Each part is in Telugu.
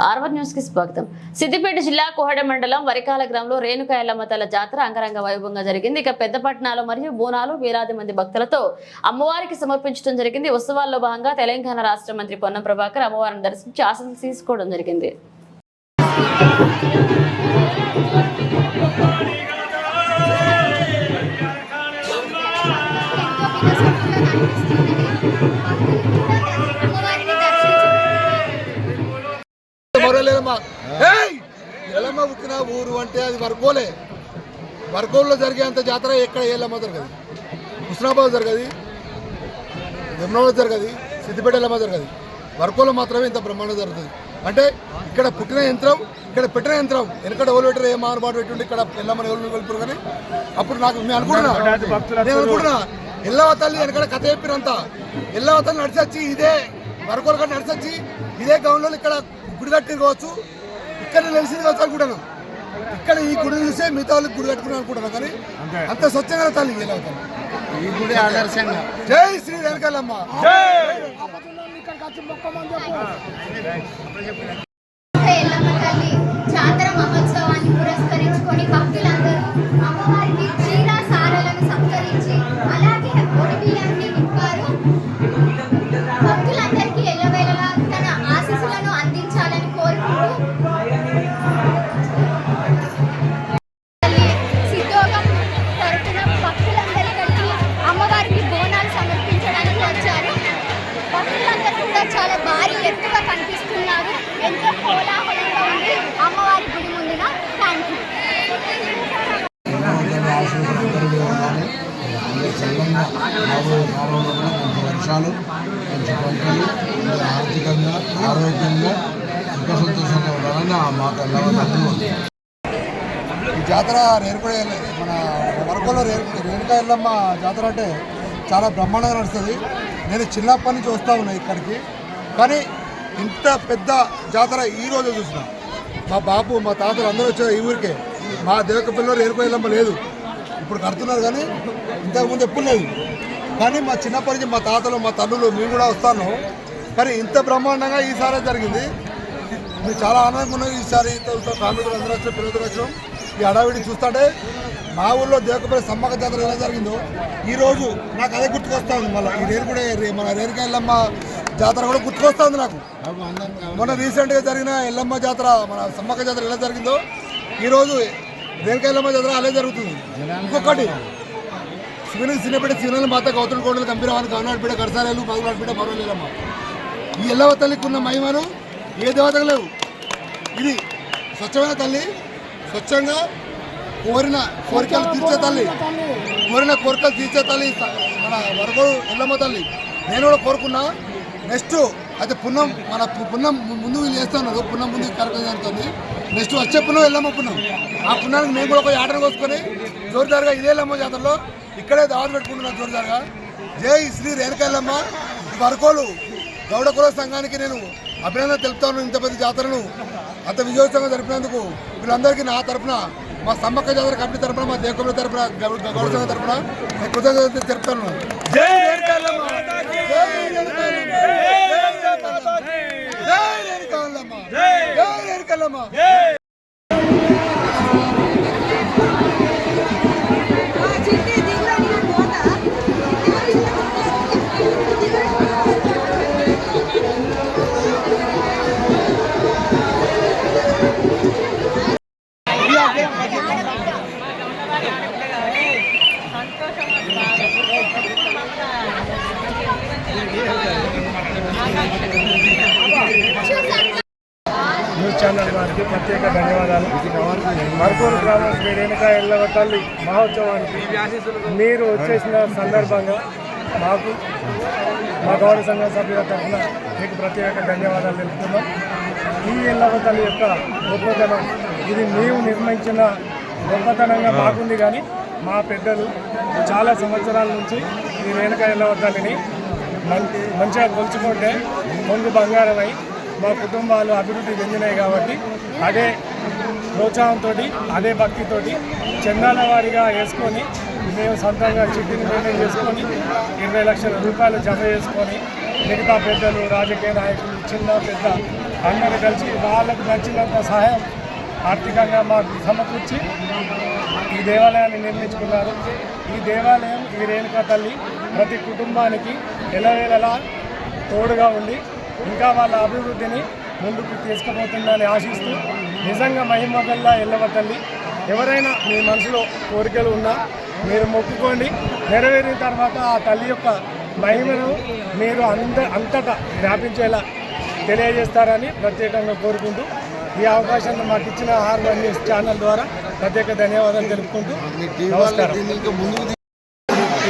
ఆర్వర్ న్యూస్కి స్వాగతం. సిద్దిపేట జిల్లా కోహడ మండలం వరికాల గ్రామంలో రేణుకా ఎల్లమ్మ తల జాతర అంగరంగ వైభవంగా జరిగింది. ఇక పెద్ద పట్టణాలు మరియు బోనాలు వేలాది మంది భక్తులతో అమ్మవారికి సమర్పించడం జరిగింది. ఉత్సవాల్లో భాగంగా తెలంగాణ రాష్ట్ర మంత్రి పొన్నం ప్రభాకర్ అమ్మవారిని దర్శించి ఆశలు తీసుకోవడం జరిగింది. వర్కోల్లో జరిగేంత జాతర ఎక్కడ ఎల్లమ్మ జరగదు. హుస్నాబాద్ జరగదు. యమునాబాద్ జరగదు. సిద్దిపేట ఎల్లమ్మ జరగదు. వర్కోలో మాత్రమే ఇంత బ్రహ్మాండం జరుగుతుంది. అంటే ఇక్కడ పుట్టిన యంత్రం ఇక్కడ పెట్టిన యంత్రం వెనకడ ఎవరు పెట్టారు ఏ మారుబాటు పెట్టుండి ఇక్కడ ఎల్లమ్మని ఎవరు వెళ్ళిపోరు కానీ అప్పుడు నాకు నేను అనుకుంటున్నా. నేను అనుకుంటున్నా. ఎల్లవ తల్లి వెనకడ కథ చెప్పినంత ఎల్లవ తల్లి నడిచొచ్చి ఇదే వరకోలు కూడా నడిచొచ్చి ఇదే గౌన్లో ఇక్కడ గుడి కట్టుకోవచ్చు ఇక్కడ నిలిచింది కావచ్చు అనుకుంటాను ఇక్కడ ఈ గుడి చూసే మిగతా వాళ్ళకి గుడి కట్టుకుని అనుకుంటాను కానీ అంత. స్వచ్ఛంగా తల్లి ఈ గుడి ఆదర్శంగా. జై శ్రీ వెనకాలమ్మ ఎల్లమ్మ తల్లి జాతర మహోత్సవాన్ని పురస్కరించుకొని భక్తులందరూ బలంగా రాబోయే కాలంలో కూడా కొంచెం వర్షాలు కొంచెం పంటలు ఆర్థికంగా ఆరోగ్యంగా సుఖ సంతోషంగా ఉండాలని ఆ మాట ఈ జాతర రేరుకుడ మన వరకులో రేరు రేణుకా ఎల్లమ్మ జాతర అంటే చాలా బ్రహ్మాండంగా నడుస్తుంది. నేను చిన్నప్పటి నుంచి వస్తూ ఉన్నా ఇక్కడికి. కానీ ఇంత పెద్ద జాతర ఈ రోజు చూసిన. మా బాబు మా తాతలు అందరూ వచ్చారు ఈ ఊరికే. మా దేవక పిల్లలు రేణుకా ఎల్లమ్మ లేదు. ఇప్పుడు కడుతున్నారు కానీ ఇంతకుముందు ఎప్పుడు లేదు. కానీ మా చిన్నప్పటి నుంచి మా తాతలు మా తల్లులు మేము కూడా వస్తాను. కానీ ఇంత బ్రహ్మాండంగా ఈసారి జరిగింది. మేము చాలా ఆనందంగా ఉన్నాం ఈసారి ఫ్యామిలీ అందరూ వచ్చిన పిల్లలతో వచ్చినాం ఈ హడావిడి చూస్తుంటే మా ఊళ్ళో దేవకపల్లి సమ్మక్క జాతర ఎలా జరిగిందో ఈ రోజు నాకు అదే గుర్తుకొస్తా ఉంది మళ్ళీ ఈ రేరు కూడా మన రేరుకా ఎల్లమ్మ జాతర కూడా గుర్తుకొస్తా ఉంది నాకు మొన్న రీసెంట్గా జరిగిన ఎల్లమ్మ జాతర మన సమ్మక్క జాతర ఎలా జరిగిందో ఈరోజు ఎల్లమ్మ జాతర అలా జరుగుతుంది. ఇంకొకటి శివని సిన్నపేట శివనల మాత గౌతమ కోడలు కంపిరవాని కవనాడు బిడ్డ గడసారాలు పదనాడు బిడ్డ మరో ఈ ఎల్లవ తల్లికి ఉన్న మహిమను ఏ దేవతకు లేవు. ఇది స్వచ్ఛమైన తల్లి స్వచ్ఛంగా కోరిన కోరికలు తీర్చే తల్లి కోరిన కోరికలు తీర్చే తల్లి మన వరకు ఎల్లమ్మ తల్లి. నేను కూడా కోరుకున్నా నెక్స్ట్ అయితే పున్నం మన పున్నం ముందు వీళ్ళు చేస్తున్నారు. పున్నం ముందు కార్యక్రమం జరుగుతుంది. నెక్స్ట్ వచ్చే పున్నం ఎల్లమ్మ పున్నం. ఆ పున్నానికి మేము కూడా ఒక ఆటను కోసుకొని జోరుదారుగా ఇదే ఎల్లమ్మ జాతరలో ఇక్కడే దావత్ పెట్టుకుంటున్నాను జోరుదారుగా. జై శ్రీ రేణుకా ఎల్లమ్మ వరకోలు గౌడ కుల సంఘానికి నేను అభినందన తెలుపుతాను ఇంత పెద్ద జాతరను. అంత విజయోత్సవంగా జరిపినందుకు వీళ్ళందరికీ నా తరపున మా సమ్మక్క జాతర కమిటీ తరపున మా దేవకుల తరపున గౌడ సంఘం తరపున నేను కృతజ్ఞతలు తెలుపుతాను. జై రేణుకాయలమ్మ! జై రేణుకాయలమ్మ! జై రేణుకాయలమ్మ! జై రేణుకాయలమ్మ! ప్రత్యేక ధన్యవాదాలు. మర్కూరు గ్రామం శ్రీ రేణుకా ఎల్లవ తల్లి మహోత్సవానికి మీరు వచ్చేసిన సందర్భంగా మాకు మా గౌరవ సంఘ సభ్యుల తరఫున మీకు ప్రత్యేక ధన్యవాదాలు తెలుపుతున్నాం. ఈ ఎల్లవ తల్లి యొక్క గొప్పతనం ఇది నీవు నిర్మించిన గొప్పతనంగా మాకుంది కానీ మా పెద్దలు చాలా సంవత్సరాల నుంచి ఈ రేణుకా ఎల్లవ తల్లిని మంచిగా కొలుచుకుంటే ముందు బంగారమై మా కుటుంబాలు అభివృద్ధి చెందినాయి కాబట్టి అదే ప్రోత్సాహంతో అదే భక్తితోటి చందాల వారిగా వేసుకొని మేము సొంతంగా చిట్టిని మెయింటైన్ చేసుకొని ఇరవై లక్షల రూపాయలు జమ చేసుకొని మిగతా పెద్దలు రాజకీయ నాయకులు చిన్న పెద్ద అందరూ కలిసి వాళ్ళకు నచ్చినంత సహాయం ఆర్థికంగా మాకు సమకూర్చి ఈ దేవాలయాన్ని నిర్మించుకున్నారు. ఈ దేవాలయం ఈ రేణుకా తల్లి ప్రతి కుటుంబానికి ఎలవేళలా తోడుగా ఉండి ఇంకా వాళ్ళ అభివృద్ధిని ముందుకు తీసుకుపోతుందని ఆశిస్తూ నిజంగా మహిమగల్లా ఎల్లవ తల్లి. ఎవరైనా మీ మనసులో కోరికలు ఉన్నా మీరు మొక్కుకోండి. నెరవేరిన తర్వాత ఆ తల్లి యొక్క మహిమను మీరు అంద అంతటా వ్యాపించేలా తెలియజేస్తారని ప్రత్యేకంగా కోరుకుంటూ ఈ అవకాశాన్ని మాకు ఇచ్చిన ఆర్వన్ న్యూస్ ఛానల్ ద్వారా ప్రత్యేక ధన్యవాదాలు తెలుపుకుంటూ నమస్కారం.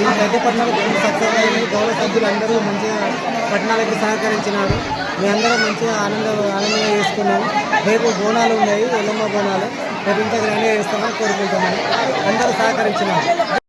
ఈ పెద్ద పట్టణాలు సక్సెస్ అయినాయి గౌరవ సభ్యులు అందరూ మంచిగా పట్టణాలకి సహకరించినారు. మేమందరం మంచిగా ఆనంద ఆనందంగా చేసుకున్నాము రేపు బోనాలు ఉన్నాయి ఎల్లమ్మ బోనాలు. రేపు ఇంత గ్రాండ్గా చేస్తామని కోరుకుంటున్నాను. అందరూ సహకరించినారు.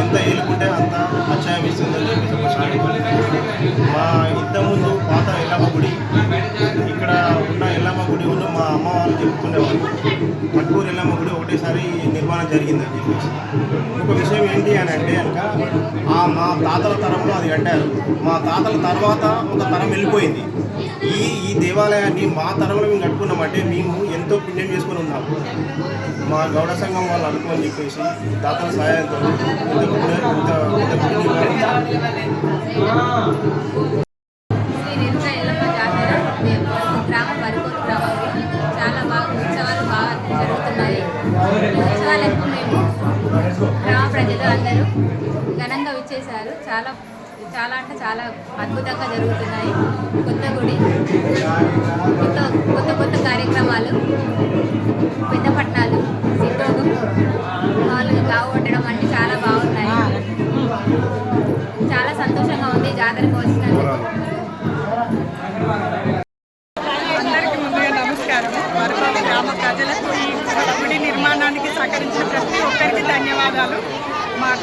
ఎంత ఏలుకుంటే అంత అచ్చాయం ఇస్తుందని చెప్పేసి ఒక మా ఇంత ముందు పాత ఎల్లమ్మ గుడి ఇక్కడ ఉన్న ఎల్లమ్మ గుడి ఉన్న మా అమ్మ వాళ్ళు చెప్తుండేవారు పట్కూరు ఒకటేసారి నిర్మాణం జరిగిందని చెప్పేసి ఒక విషయం ఏంటి అని అంటే కనుక ఆ మా తాతల తరంలో అది కట్టారు. మా తాతల తర్వాత ఒక తరం వెళ్ళిపోయింది. ఈ ఈ దేవాలయాన్ని మా తరంలో మేము కట్టుకున్నామంటే మేము ఎంతో పుణ్యం చేసుకొని ఉన్నాం. మా గౌడ సంఘం వాళ్ళు అనుకోని చెప్పేసి తాతల సహాయంతో చేశారు. చాలా చాలా అంటే చాలా అద్భుతంగా జరుగుతున్నాయి. కొత్త గుడి కొత్త కొత్త కొత్త కార్యక్రమాలు. పెద్దపట్నాలు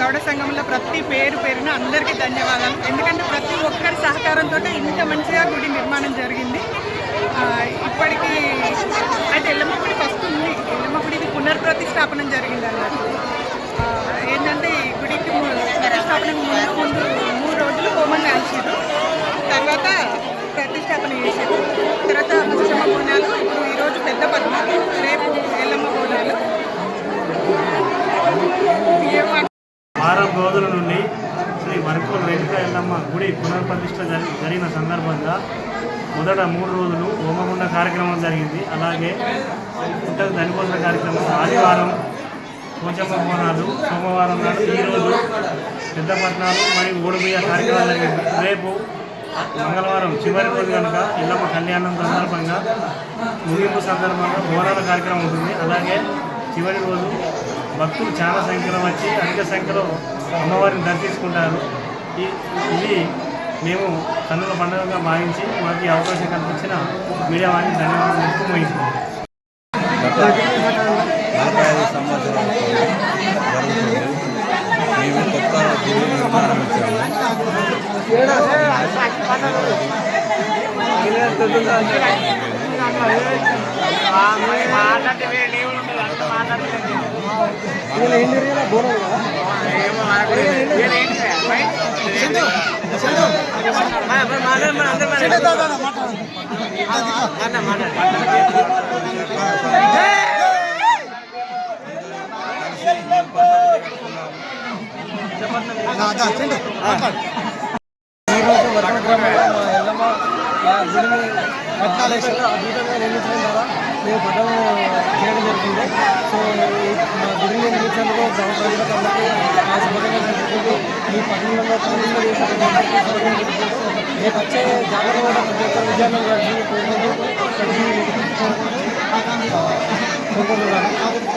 గౌడ సంఘంలో ప్రతి పేరు పేరున అందరికీ ధన్యవాదాలు. ఎందుకంటే ప్రతి ఒక్కరి సహకారంతో ఇంత మంచిగా గుడి నిర్మాణం జరిగింది. ఇప్పటికీ అంటే ఎల్లమ్మ గుడి ఫస్ట్ ఉంది. ఎల్లమ్మ గుడికి పునర్ప్రతిష్టాపనం జరిగింది అన్నట్టు ఏంటంటే ఈ గుడికి ము- ప్రతిష్టాపనకు ముందు ముందు మూడు రోజులు హోమం కాల్చారు తర్వాత ప్రతిష్టాపన చేశారు తర్వాత ముసలమ్మ పుణ్యాలు ఇప్పుడు ఈరోజు పెద్ద పద్మాలు రేపు ఎల్లమ్మ బోనాలు ఏ మాట వారం రోజుల నుండి శ్రీ వరకోల రేణుక ఎల్లమ్మ గుడి పునర్ప్రతిష్ట జరిగిన సందర్భంగా మొదట మూడు రోజులు హోమగుండ కార్యక్రమం జరిగింది. అలాగే పుట్టక దనిపోసిన కార్యక్రమం ఆదివారం పోచమ్మ బోనాలు సోమవారం నాడు ఈరోజు పెద్దపట్నాలు మరియు ఓడిపోయే కార్యక్రమం జరిగింది. రేపు మంగళవారం చివరి రోజు కనుక ఎల్లమ్మ కళ్యాణం సందర్భంగా ముగింపు సందర్భంగా బోనాల కార్యక్రమం ఉంటుంది. అలాగే చివరి రోజు భక్తులు చాలా సంఖ్యలో వచ్చి అధిక సంఖ్యలో అమ్మవారిని దర్శించుకుంటారు. ఇది మేము కన్నుల పండుగగా భావించి మాకు ఈ అవకాశం కల్పించిన మీడియా వారిని ధన్యవాదాలు చెప్తూ ముగిస్తున్నాం నలభై ఐదు సంవత్సరాల జరుగుతుంది మేము కొత్త గుడి నిర్మాణం ఇచ్చాము ఈరోజు వరకగ్రామంలో ఎల్లమ్మ గుడిని పట్టాలేశ్వర అద్భుతంగా నిర్మించడం మేము పట్టణం చేయడం జరిగింది సో మా గుడిని నిర్మించినందుకు గ్రామ ప్రజలకు అందరికీ ఆ శుభంగా జరుపుకుంటూ ఈ పట్టణంలో పనులు చేసేటువంటి రేపు వచ్చే జాగ్రత్త కూడా ప్రతి ఒక్క విజయాన్ని కోరుకుంటూ కోరుకుంటున్నాను